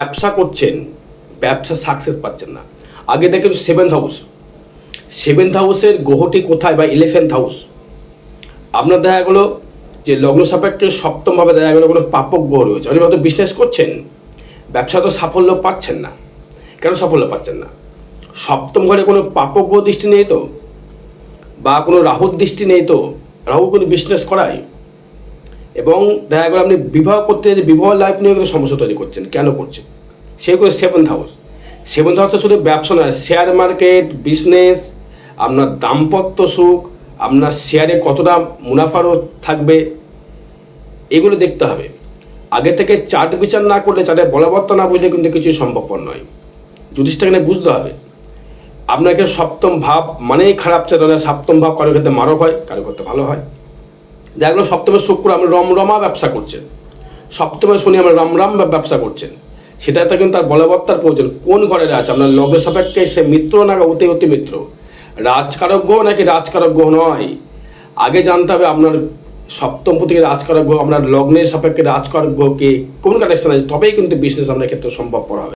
ব্যবসা করছেন, ব্যবসা সাকসেস পাচ্ছেন না। আগে দেখেন সেভেন্থ হাউস সেভেন্থ হাউসের গ্রহটি কোথায় বা ইলেভেন্থ হাউস আপনার দেখা গেলো যে লগ্ন সাপেক্ষে সপ্তমভাবে দেখা গেলো কোনো পাপক গ্রহ রয়েছে। আপনি হয়তো বিজনেস করছেন, ব্যবসা তো সাফল্য পাচ্ছেন না। কেন সাফল্য পাচ্ছেন না? সপ্তম ঘরে কোনো পাপক গ্রহ দৃষ্টি নেই তো? বা কোনো রাহুর দৃষ্টি নেই তো? রাহু কোনো বিজনেস করায়? এবং দেখা গেলো আপনি বিবাহ করতে যে বিবাহ লাইফ নিয়ে কিন্তু সমস্যা তৈরি করছেন, কেন করছেন? সেগুলো সেভেন্থ হাউস সেভেন্থ হাউসে শুধু ব্যবসা নয় শেয়ার মার্কেট বিজনেস আপনার দাম্পত্য সুখ, আপনার শেয়ারে কতটা মুনাফারও থাকবে, এগুলো দেখতে হবে। আগে থেকে চার্ট বিচার না করলে চার্টের বলবত্তা না বুঝলে কিন্তু কিছুই সম্ভবপর নয়। জ্যোতিষটাকে বুঝতে হবে, আপনাকে সপ্তম ভাব মানেই খারাপ চেতনা সপ্তম ভাব কারও ক্ষেত্রে মারক হয় কারও ক্ষেত্রে ভালো হয়। দেখা গেলো সপ্তমে শুক্র আপনি রমরমা ব্যবসা করছেন। সপ্তমে শনি আমরা রমরম ব্যবসা করছেন। সেটাতে কিন্তু তার বলবত্তার প্রয়োজন। কোন ঘরের আছে আপনার লগ্ন সাপেক্ষে সে মিত্র না অতি অতি মিত্র? রাজকারক গ্রহ নাকি রাজকারক গ্রহ নয়? আগে জানতে হবে আপনার সপ্তম থেকে রাজকারক গ্রহ, আপনার লগ্নের সাপেক্ষে রাজকারক গ্রহকে কোন কানেকশন আছে? তবেই কিন্তু বিজনেস আপনার ক্ষেত্রে সম্ভবপর হবে।